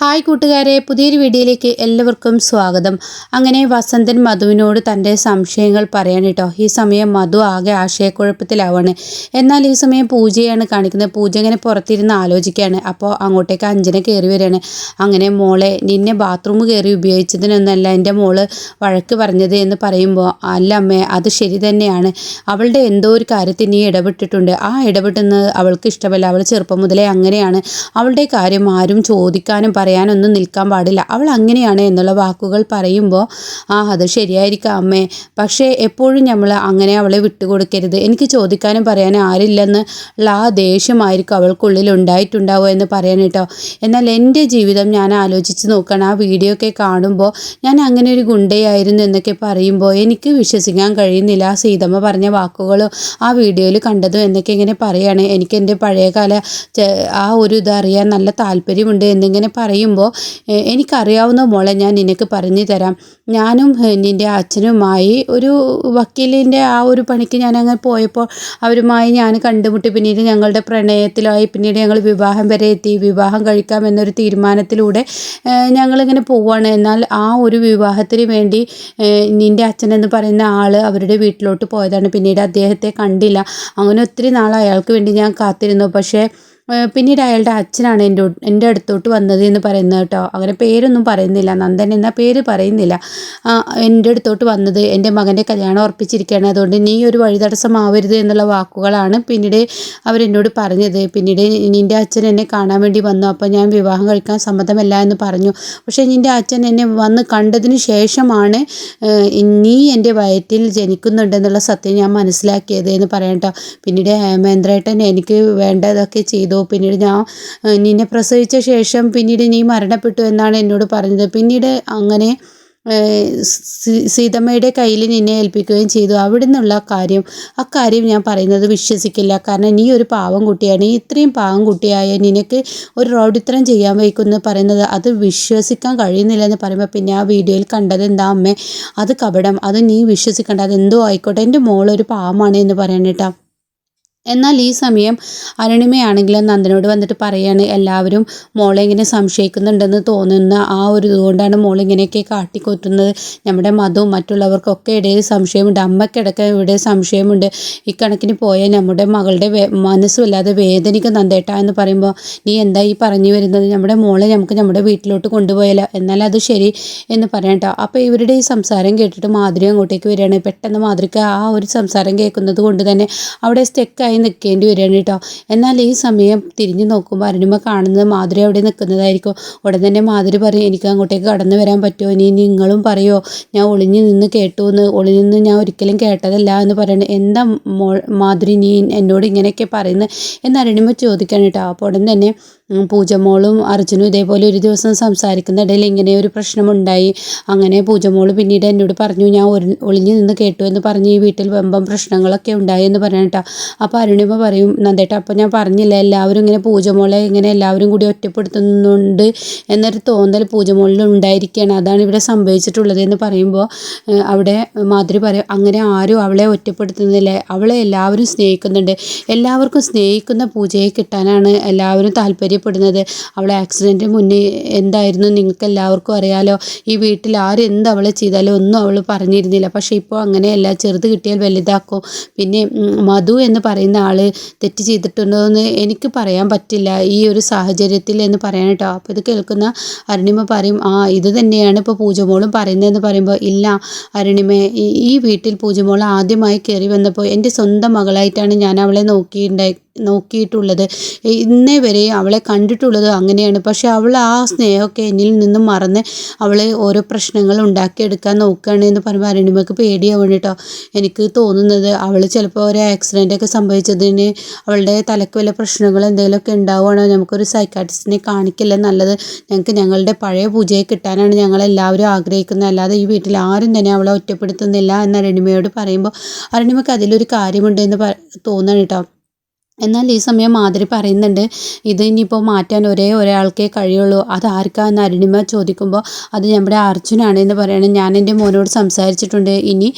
Hi കൂട്ടുകാരെ പുതിയൊരു വീഡിയോയിലേക്ക് എല്ലാവർക്കും സ്വാഗതം. അങ്ങനെ വസന്തൻ മധുവിനോട് തന്റെ സംശയങ്ങൾ പറയാൻ കേട്ടോ. ഈ സമയം മധു ആകെ ആശയക്കുഴപ്പത്തിലാവാണ്. എന്നാൽ ഈ സമയം പൂജയാണ് കാണിക്കുന്നത്. പൂജ ഇങ്ങനെ പുറത്തിരുന്ന് ആലോചിക്കുകയാണ്. അപ്പോൾ അങ്ങോട്ടേക്ക് അഞ്ജന കയറി വരികയാണ്. അങ്ങനെ മോളെ നിന്നെ ബാത്റൂം കയറി ഉപയോഗിച്ചതിനൊന്നല്ല എന്റെ മോൾ വഴക്ക് പറഞ്ഞത് എന്ന് പറയുമ്പോൾ അല്ല അമ്മേ അത് ശരി തന്നെയാണ്. അവളുടെ എന്തോ ഒരു കാര്യത്തിൽ നീ ഇടപെട്ടിട്ടുണ്ട്. ആ ഇടപെട്ടുന്നത് അവൾക്ക് ഇഷ്ടമല്ല. അവൾ ചെറുപ്പം മുതലേ അങ്ങനെയാണ്. അവളുടെ കാര്യം ആരും ചോദിക്കാനും പറയാനൊന്നും നിൽക്കാൻ പാടില്ല. അവൾ അങ്ങനെയാണ് എന്നുള്ള വാക്കുകൾ പറയുമ്പോൾ ആ അത് ശരിയായിരിക്കാം അമ്മേ. പക്ഷേ എപ്പോഴും നമ്മൾ അങ്ങനെ അവളെ വിട്ടുകൊടുക്കരുത്. എനിക്ക് ചോദിക്കാനും പറയാനും ആരില്ലെന്ന് ഉള്ള ആ ദേഷ്യമായിരിക്കും അവൾക്കുള്ളിൽ ഉണ്ടായിട്ടുണ്ടാവുക എന്ന് പറയാൻ കേട്ടോ. എന്നാൽ എന്റെ ജീവിതം ഞാൻ ആലോചിച്ച് നോക്കണം ആ വീഡിയോ ഒക്കെ കാണുമ്പോൾ ഞാൻ അങ്ങനെ ഒരു ഗുണ്ടയായിരുന്നു എന്നൊക്കെ പറയുമ്പോൾ എനിക്ക് വിശ്വസിക്കാൻ കഴിയുന്നില്ല. ആ സീതമ്മ പറഞ്ഞ വാക്കുകളും ആ വീഡിയോയിൽ കണ്ടതും എന്നൊക്കെ ഇങ്ങനെ പറയുകയാണ് എനിക്ക് എന്റെ പഴയകാല ആ ഒരു ഇതറിയാൻ നല്ല താല്പര്യമുണ്ട് എന്നിങ്ങനെ പറയുമ്പോൾ എനിക്കറിയാവുന്ന മോളെ ഞാൻ നിനക്ക് പറഞ്ഞു തരാം. ഞാനും നിന്റെ അച്ഛനുമായി ഒരു വക്കീലിന്റെ ആ ഒരു പണിക്ക് ഞാൻ അങ്ങനെ പോയപ്പോൾ അവരുമായി ഞാൻ കണ്ടുമുട്ടി. പിന്നീട് ഞങ്ങളുടെ പ്രണയത്തിലായി. പിന്നീട് ഞങ്ങൾ വിവാഹം വരെ എത്തി. വിവാഹം കഴിക്കാം എന്നൊരു തീരുമാനത്തിലൂടെ ഞങ്ങളിങ്ങനെ പോവുകയാണ് എന്നാൽ ആ ഒരു വിവാഹത്തിന് വേണ്ടി നിന്റെ അച്ഛൻ എന്ന് പറയുന്ന ആൾ അവരുടെ വീട്ടിലോട്ട് പോയതാണ്. പിന്നീട് അദ്ദേഹത്തെ കണ്ടില്ല. അങ്ങനെ ഒത്തിരി നാൾ അയാൾക്ക് വേണ്ടി ഞാൻ കാത്തിരുന്നു. പക്ഷേ പിന്നീട് അയാളുടെ അച്ഛനാണ് എന്റെ എന്റെ അടുത്തോട്ട് വന്നത് എന്ന് പറയുന്നത് കേട്ടോ. അങ്ങനെ പേരൊന്നും പറയുന്നില്ല. നന്ദൻ എന്ന പേര് പറയുന്നില്ല. എന്റെ അടുത്തോട്ട് വന്നത് എന്റെ മകന്റെ കല്യാണം ഉറപ്പിച്ചിരിക്കുകയാണ്. അതുകൊണ്ട് നീ ഒരു വഴിതടസ്സമാവരുത് എന്നുള്ള വാക്കുകളാണ് പിന്നീട് അവരെന്നോട് പറഞ്ഞത്. പിന്നീട് നിന്റെ അച്ഛൻ എന്നെ കാണാൻ വേണ്ടി വന്നു. അപ്പോൾ ഞാൻ വിവാഹം കഴിക്കാൻ സമ്മതമല്ല എന്ന് പറഞ്ഞു. പക്ഷേ നിന്റെ അച്ഛൻ എന്നെ വന്ന് കണ്ടതിന് ശേഷമാണ് നീ എന്റെ വയറ്റിൽ ജനിക്കുന്നുണ്ടെന്നുള്ള സത്യം ഞാൻ മനസ്സിലാക്കിയത് എന്ന് പറയാം കേട്ടോ. പിന്നീട് ഹേമേന്ദ്രേട്ടൻ എനിക്ക് വേണ്ടതൊക്കെ ചെയ്തു. പിന്നീട് ഞാൻ നിന്നെ പ്രസവിച്ച ശേഷം പിന്നീട് നീ മരണപ്പെട്ടു എന്നാണ് എന്നോട് പറഞ്ഞത്. പിന്നീട് അങ്ങനെ സീതമ്മയുടെ കയ്യിൽ നിന്നെ ഏൽപ്പിക്കുകയും ചെയ്തു. അവിടെ നിന്നുള്ള കാര്യം അക്കാര്യം കാര്യം ഞാൻ പറയുന്നത് വിശ്വസിക്കില്ല. കാരണം നീ ഒരു പാവം കുട്ടിയാണ്. ഇത്രയും പാവം കുട്ടിയായ നിനക്ക് ഒരു റോഡിത്രം ചെയ്യാൻ വയ്ക്കുമെന്ന് പറയുന്നത് അത് വിശ്വസിക്കാൻ കഴിയുന്നില്ല എന്ന് പറയുമ്പോൾ പിന്നെ ആ വീഡിയോയിൽ കണ്ടത് എന്താ അമ്മേ? അത് കപടം. അത് നീ വിശ്വസിക്കേണ്ട. അതെന്തോ ആയിക്കോട്ടെ. എന്റെ മോളൊരു പാവമാണ് എന്ന് പറയാനേട്ടാ എന്നാൽ ഈ സമയം അരുണിമയാണെങ്കിലും നന്ദനോട് വന്നിട്ട് പറയാണ് എല്ലാവരും മോളെ ഇങ്ങനെ സംശയിക്കുന്നുണ്ടെന്ന് തോന്നുന്ന ആ ഒരു ഇതുകൊണ്ടാണ് മോൾ ഇങ്ങനെയൊക്കെ കാട്ടിക്കൊത്തുന്നത്. നമ്മുടെ മതവും മറ്റുള്ളവർക്കൊക്കെ ഇടയിൽ സംശയമുണ്ട് അമ്മയ്ക്കിടയ്ക്ക് ഇവിടെ സംശയമുണ്ട്. ഇക്കണക്കിന് പോയ നമ്മുടെ മകളുടെ മനസ്സുമില്ലാതെ വേദനിക്ക് നന്ദേട്ട എന്ന് പറയുമ്പോൾ നീ എന്താ ഈ പറഞ്ഞു വരുന്നത്? നമ്മുടെ മോളെ നമുക്ക് നമ്മുടെ വീട്ടിലോട്ട് കൊണ്ടുപോയാലോ? എന്നാൽ അത് ശരി എന്ന് പറയട്ടോ അപ്പോൾ ഇവരുടെ ഈ സംസാരം കേട്ടിട്ട് മാധുരി അങ്ങോട്ടേക്ക് വരികയാണ്. പെട്ടെന്ന് മാധുരിക്ക് ആ ഒരു സംസാരം കേൾക്കുന്നത് കൊണ്ട് തന്നെ അവിടെ സ്റ്റെക്കായി നിൽക്കേണ്ടി വരികയാണ് കേട്ടോ. എന്നാൽ ഈ സമയം തിരിഞ്ഞു നോക്കുമ്പോൾ അരുണിമ കാണുന്നത് മാധുരി അവിടെ നിൽക്കുന്നതായിരിക്കും. ഉടൻ തന്നെ മാധുരി പറയും എനിക്ക് അങ്ങോട്ടേക്ക് കടന്നു വരാൻ പറ്റുമോ? ഇനി നിങ്ങളും പറയുമോ ഞാൻ ഒളിഞ്ഞു നിന്ന് കേട്ടു എന്ന് ഒളിഞ്ഞു നിന്ന് ഞാൻ ഒരിക്കലും കേട്ടതല്ല എന്ന് പറയുന്നത് എന്താ മാധുരി നീ എന്നോട് ഇങ്ങനെയൊക്കെ പറയുന്നത്? എന്ന് അരുണിമ ചോദിക്കാണ് കേട്ടോ. അപ്പോൾ ഉടൻ തന്നെ പൂജമോളും അർജുനും ഇതേപോലെ ഒരു ദിവസം സംസാരിക്കുന്ന ഇടയിൽ ഇങ്ങനെ ഒരു പ്രശ്നമുണ്ടായി. അങ്ങനെ പൂജമോൾ പിന്നീട് എന്നോട് പറഞ്ഞു ഞാൻ ഒളിഞ്ഞു നിന്ന് കേട്ടു എന്ന് പറഞ്ഞ് ഈ വീട്ടിൽ വെമ്പം പ്രശ്നങ്ങളൊക്കെ ഉണ്ടായി എന്ന് പറയണട്ടാ അപ്പോൾ അരുണിമ പറയും നന്ദേട്ട അപ്പോൾ ഞാൻ പറഞ്ഞില്ല എല്ലാവരും ഇങ്ങനെ പൂജമോളെ ഇങ്ങനെ എല്ലാവരും കൂടി ഒറ്റപ്പെടുത്തുന്നുണ്ട് എന്നൊരു തോന്നൽ പൂജമോളിൽ ഉണ്ടായിരിക്കുകയാണ്. അതാണ് ഇവിടെ സംഭവിച്ചിട്ടുള്ളത് എന്ന് പറയുമ്പോൾ അവിടെ മാതിരി പറയും അങ്ങനെ ആരും അവളെ ഒറ്റപ്പെടുത്തുന്നില്ല. അവളെ എല്ലാവരും സ്നേഹിക്കുന്നുണ്ട്. എല്ലാവർക്കും സ്നേഹിക്കുന്ന പൂജയെ കിട്ടാനാണ് എല്ലാവരും താല്പര്യപ്പെടുന്നത് അവളെ ആക്സിഡന്റ് മുന്നേ എന്തായിരുന്നു നിങ്ങൾക്ക് എല്ലാവർക്കും അറിയാലോ. ഈ വീട്ടിൽ ആര് എന്ത് അവളെ ചെയ്താലും ഒന്നും അവൾ പറഞ്ഞിരുന്നില്ല. പക്ഷേ ഇപ്പോൾ അങ്ങനെയല്ല. ചെറുത് കിട്ടിയാൽ വലുതാക്കും. പിന്നെ മധു എന്ന് പറയുന്ന ആൾ തെറ്റ് ചെയ്തിട്ടുണ്ടോ എന്ന് എനിക്ക് പറയാൻ പറ്റില്ല. ഈ ഒരു സാഹചര്യത്തിൽ എന്ന് പറയാൻ അപ്പോൾ ഇത് കേൾക്കുന്ന അരുണിമ പറയും ആ ഇത് തന്നെയാണ് ഇപ്പോൾ പൂജമോളും പറയുന്നതെന്ന് പറയുമ്പോൾ ഇല്ല അരുണിമ ഈ വീട്ടിൽ പൂജമോൾ ആദ്യമായി കയറി വന്നപ്പോൾ എന്റെ സ്വന്തം മകളായിട്ടാണ് ഞാൻ അവളെ നോക്കിയിട്ടുണ്ടായി നോക്കിയിട്ടുള്ളത്. ഇന്നേ വരെ അവളെ കണ്ടിട്ടുള്ളത് അങ്ങനെയാണ്. പക്ഷെ അവൾ ആ സ്നേഹമൊക്കെ എന്നിൽ നിന്നും മറന്ന് അവൾ ഓരോ പ്രശ്നങ്ങൾ ഉണ്ടാക്കിയെടുക്കാൻ നോക്കുകയാണ് എന്ന് പറയുമ്പോൾ അരുണിമക്ക് പേടിയാവണം കേട്ടോ. എനിക്ക് തോന്നുന്നത് അവൾ ചിലപ്പോൾ ഒരു ആക്സിഡന്റ് ഒക്കെ സംഭവിച്ചതിന് അവളുടെ തലക്ക് വല്ല പ്രശ്നങ്ങൾ എന്തെങ്കിലുമൊക്കെ ഉണ്ടാവുകയാണോ? നമുക്കൊരു സൈക്കാട്രിസ്റ്റിനെ കാണിക്കില്ല നല്ലത്? ഞങ്ങൾക്ക് ഞങ്ങളുടെ പഴയ പൂജയെ കിട്ടാനാണ് ഞങ്ങൾ എല്ലാവരും ആഗ്രഹിക്കുന്നത്. അല്ലാതെ ഈ വീട്ടിൽ ആരും തന്നെ അവളെ ഒറ്റപ്പെടുത്തുന്നില്ല എന്ന് അരുണിമയോട് പറയുമ്പോൾ അരുണിമക്ക് അതിലൊരു കാര്യമുണ്ട് എന്ന് തോന്നണം കേട്ടോ. എന്നാൽ ഈ സമയം മാധുരി പറയുന്നുണ്ട് ഇത് ഇനിയിപ്പോൾ മാറ്റാൻ ഒരേ ഒരാൾക്കേ കഴിയുള്ളൂ. അത് ആർക്കാന്ന് അരുണിമ ചോദിക്കുമ്പോൾ അത് നമ്മുടെ അർജുനാണ് എന്ന് പറയണം. ഞാൻ എന്റെ മോനോട് സംസാരിച്ചിട്ടുണ്ട്. ഇനി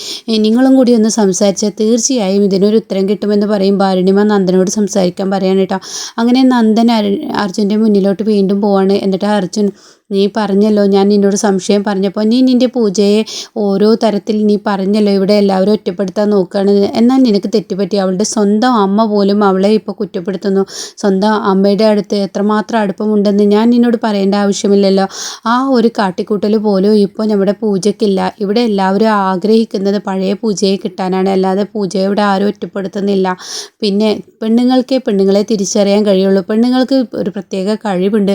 നിങ്ങളും കൂടി ഒന്ന് സംസാരിച്ചാൽ തീർച്ചയായും ഇതിനൊരു ഉത്തരം കിട്ടുമെന്ന് പറയുമ്പോൾ അരുണിമ നന്ദനോട് സംസാരിക്കാൻ പറയാണ് കേട്ടോ. അങ്ങനെ നന്ദൻ അരു അർജുന്റെ മുന്നിലോട്ട് വീണ്ടും പോവാണ്. എന്നിട്ട് അർജുൻ നീ പറഞ്ഞല്ലോ ഞാൻ നിന്നോട് സംശയം പറഞ്ഞപ്പോൾ നീ നിന്റെ പൂജയെ ഓരോ തരത്തിൽ നീ പറഞ്ഞല്ലോ ഇവിടെ എല്ലാവരും ഒറ്റപ്പെടുത്താൻ നോക്കുകയാണ്. എന്നാൽ നിനക്ക് തെറ്റുപറ്റി അവളുടെ സ്വന്തം അമ്മ പോലും അവളെ ഇപ്പോൾ കുറ്റപ്പെടുത്തുന്നു. സ്വന്തം അമ്മയുടെ അടുത്ത് എത്രമാത്രം അടുപ്പമുണ്ടെന്ന് ഞാൻ നിന്നോട് പറയേണ്ട ആവശ്യമില്ലല്ലോ. ആ ഒരു കാട്ടിക്കൂട്ടൽ പോലും ഇപ്പോൾ നമ്മുടെ പൂജയ്ക്കില്ല. ഇവിടെ എല്ലാവരും ആഗ്രഹിക്കുന്നത് പഴയ പൂജയെ കിട്ടാനാണ്. അല്ലാതെ പൂജയെ ഇവിടെ ആരും ഒറ്റപ്പെടുത്തുന്നില്ല. പിന്നെ പെണ്ണുങ്ങൾക്കേ പെണ്ണുങ്ങളെ തിരിച്ചറിയാൻ കഴിയുള്ളൂ. പെണ്ണുങ്ങൾക്ക് ഒരു പ്രത്യേക കഴിവുണ്ട്.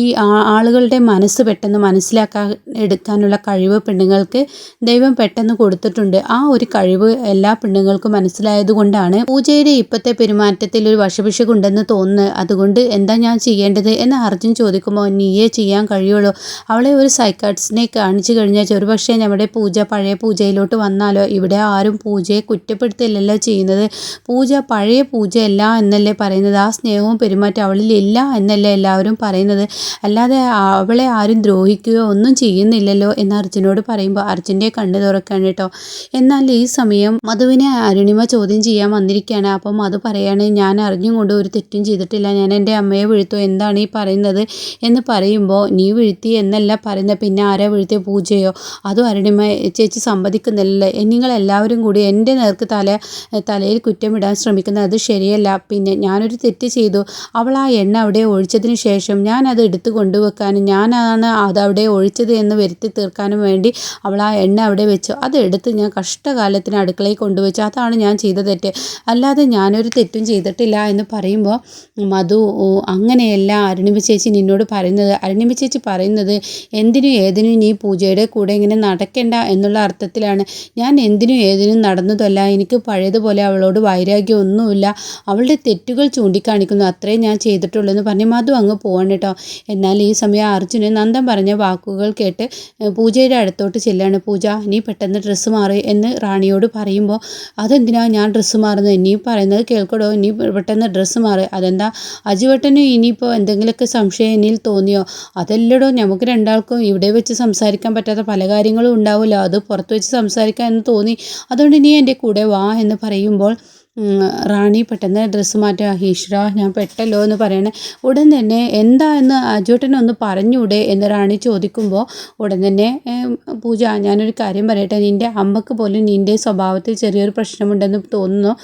ഈ ആളുകളുടെ മനസ്സ് പെട്ടെന്ന് മനസ്സിലാക്കാൻ എടുക്കാനുള്ള കഴിവ് പെണ്ണുങ്ങൾക്ക് ദൈവം പെട്ടെന്ന് കൊടുത്തിട്ടുണ്ട്. ആ ഒരു കഴിവ് എല്ലാ പെണ്ണുങ്ങൾക്കും മനസ്സിലായതുകൊണ്ടാണ് പൂജയുടെ ഇപ്പോഴത്തെ പെരുമാറ്റത്തിൽ ഒരു വശപിശകുണ്ടെന്ന് തോന്നുന്നത് അതുകൊണ്ട് എന്താ ഞാൻ ചെയ്യേണ്ടത് എന്ന് അർജുൻ ചോദിക്കുമ്പോൾ നീയേ ചെയ്യാൻ കഴിയുള്ളൂ. അവളെ ഒരു സൈക്കാട്സിനെ കാണിച്ചു കഴിഞ്ഞാൽ ചെറുപക്ഷേ നമ്മുടെ പൂജ പഴയ പൂജയിലോട്ട് വന്നാലോ? ഇവിടെ ആരും പൂജയെ കുറ്റപ്പെടുത്തില്ലല്ലോ ചെയ്യുന്നത്. പൂജ പഴയ പൂജയല്ല എന്നല്ലേ പറയുന്നത്. ആ സ്നേഹവും പെരുമാറ്റം അവളിൽ ഇല്ല എന്നല്ലേ എല്ലാവരും പറയുന്നത്. അല്ലാതെ അവളെ നമ്മളെ ആരും ദ്രോഹിക്കുകയോ ഒന്നും ചെയ്യുന്നില്ലല്ലോ എന്ന് അർജുനോട് പറയുമ്പോൾ അർജുന്റെ കണ്ണ് തുറക്കാണ് കേട്ടോ. എന്നാൽ ഈ സമയം മധുവിനെ അരുണിമ ചോദ്യം ചെയ്യാൻ വന്നിരിക്കുകയാണ്. അപ്പം മധു പറയാണ് ഞാൻ അറിഞ്ഞും കൊണ്ട് ഒരു തെറ്റും ചെയ്തിട്ടില്ല. ഞാൻ എന്റെ അമ്മയെ വീഴ്ത്തു എന്താണ് ഈ പറയുന്നത്? എന്ന് പറയുമ്പോൾ നീ വീഴ്ത്തി എന്നല്ല പറയുന്നത്. പിന്നെ ആരാ വീഴ്ത്തിയ? പൂജയോ? അതും അരുണിമ ചേച്ചി സമ്മതിക്കുന്നില്ലല്ലേ? നിങ്ങളെല്ലാവരും കൂടി എന്റെ നേർക്ക് തല തലയിൽ കുറ്റമിടാൻ ശ്രമിക്കുന്നത് അത് ശരിയല്ല. പിന്നെ ഞാനൊരു തെറ്റ് ചെയ്തു. അവൾ ആ എണ്ണ അവിടെ ഒഴിച്ചതിന് ശേഷം ഞാൻ അത് എടുത്തു കൊണ്ടുവെക്കാനും ഞാൻ ഞാനാണ് അതവിടെ ഒഴിച്ചത് എന്ന് വരുത്തി തീർക്കാനും വേണ്ടി അവൾ ആ എണ്ണ അവിടെ വെച്ചു. അതെടുത്ത് ഞാൻ കഷ്ടകാലത്തിന് അടുക്കളയിൽ കൊണ്ടുവച്ചു. അതാണ് ഞാൻ ചെയ്ത തെറ്റ്. അല്ലാതെ ഞാനൊരു തെറ്റും ചെയ്തിട്ടില്ല എന്ന് പറയുമ്പോൾ മധു അങ്ങനെയല്ല അരുണിമ ചേച്ചി നിന്നോട് പറയുന്നത്. അരുണിമ ചേച്ചി പറയുന്നത് എന്തിനും ഏതിനും നീ പൂജയുടെ കൂടെ ഇങ്ങനെ നടക്കേണ്ട എന്നുള്ള അർത്ഥത്തിലാണ്. ഞാൻ എന്തിനും ഏതിനും നടന്നതല്ല. എനിക്ക് പഴയതുപോലെ അവളോട് വൈരാഗ്യം ഒന്നുമില്ല അവളുടെ തെറ്റുകൾ ചൂണ്ടിക്കാണിക്കുന്നു. അത്രേ ഞാൻ ചെയ്തിട്ടുള്ളൂ എന്ന് പറഞ്ഞ് മധു അങ്ങ് പോകണം കേട്ടോ. എന്നാൽ ഈ സമയം അർജുൻ അർജുന് നന്ദൻ പറഞ്ഞ വാക്കുകൾ കേട്ട് പൂജയുടെ അടുത്തോട്ട് ചെല്ലാണ്. പൂജ നീ പെട്ടെന്ന് ഡ്രസ്സ് മാറി എന്ന് റാണിയോട് പറയുമ്പോൾ അതെന്തിനാ ഞാൻ ഡ്രസ്സ് മാറുന്നത് നീ പറയുന്നത് കേൾക്കടോ. നീ പെട്ടെന്ന് ഡ്രസ്സ് മാറി. അതെന്താ? അജുവട്ടന് ഇനിയിപ്പോൾ എന്തെങ്കിലുമൊക്കെ സംശയം എന്നിൽ തോന്നിയോ? അതല്ലടോ നമുക്ക് രണ്ടാൾക്കും ഇവിടെ വെച്ച് സംസാരിക്കാൻ പറ്റാത്ത പല കാര്യങ്ങളും ഉണ്ടാവില്ല അത് പുറത്ത് വെച്ച് സംസാരിക്കാൻ എന്ന് തോന്നി. അതുകൊണ്ട് നീ എന്റെ കൂടെ വാ എന്ന് പറയുമ്പോൾ റാണി പെട്ടെന്ന് ഡ്രസ്സ് മാറ്റുക ഈശ്വര ഞാൻ പെട്ടല്ലോ എന്ന് പറയണേ. ഉടൻ തന്നെ എന്താ എന്ന് അജോട്ടനൊന്ന് പറഞ്ഞൂടെ എന്ന് റാണി ചോദിക്കുമ്പോൾ ഉടൻ തന്നെ പൂജ ഞാനൊരു കാര്യം പറയട്ടെ. നിന്റെ അമ്മയ്ക്ക് പോലും നിന്റെ സ്വഭാവത്തിൽ ചെറിയൊരു പ്രശ്നമുണ്ടെന്ന് തോന്നുന്നു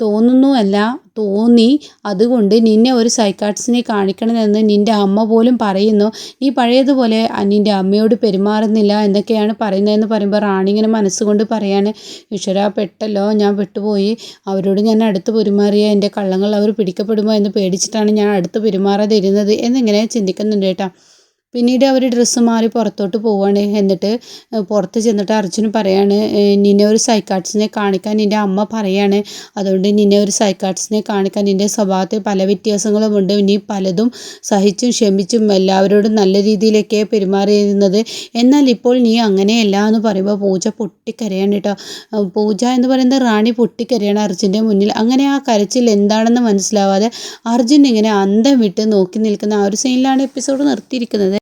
തോന്നുന്നു അല്ല തോന്നി. അതുകൊണ്ട് നിന്നെ ഒരു സൈക്കാട്സിനെ കാണിക്കണമെന്ന് നിന്റെ അമ്മ പോലും പറയുന്നു. നീ പഴയതുപോലെ നിന്റെ അമ്മയോട് പെരുമാറുന്നില്ല എന്നൊക്കെയാണ് പറയുന്നതെന്ന് പറയുമ്പോൾ റാണി ഇങ്ങനെ മനസ്സുകൊണ്ട് പറയാണ് ഈശ്വര പെട്ടല്ലോ ഞാൻ പെട്ടുപോയി അവരോട് ഞാൻ അടുത്ത് പെരുമാറിയ എന്റെ കള്ളങ്ങൾ അവർ പിടിക്കപ്പെടുമോ എന്ന് പേടിച്ചിട്ടാണ് ഞാൻ അടുത്ത് പെരുമാറാതിരുന്നത് എന്നിങ്ങനെ ചിന്തിക്കുന്നുണ്ട് കേട്ടോ. പിന്നീട് അവർ ഡ്രസ്സ് മാറി പുറത്തോട്ട് പോവാണ്. എന്നിട്ട് പുറത്ത് ചെന്നിട്ട് അർജുൻ പറയാണ് നിന്നെ ഒരു സൈക്കാട്സിനെ കാണിക്കാൻ നിന്റെ അമ്മ പറയാണ്. അതുകൊണ്ട് നിന്നെ ഒരു സൈക്കാട്സിനെ കാണിക്കാൻ നിന്റെ സ്വഭാവത്തിൽ പല വ്യത്യാസങ്ങളുമുണ്ട് നീ പലതും സഹിച്ചും ക്ഷമിച്ചും എല്ലാവരോടും നല്ല രീതിയിലൊക്കെ പെരുമാറിയിരുന്നത്. എന്നാൽ ഇപ്പോൾ നീ അങ്ങനെയല്ല എന്ന് പറയുമ്പോൾ പൂജ പൊട്ടിക്കരയാണ് കേട്ടോ പൂജ എന്ന് പറയുന്നത് റാണി പൊട്ടിക്കരയാണ് അർജുന്റെ മുന്നിൽ. അങ്ങനെ ആ കരച്ചിൽ എന്താണെന്ന് മനസ്സിലാവാതെ അർജുൻ ഇങ്ങനെ അന്തം വിട്ട് നോക്കി നിൽക്കുന്ന ആ ഒരു സീനിലാണ് എപ്പിസോഡ് നിർത്തിയിരിക്കുന്നത്.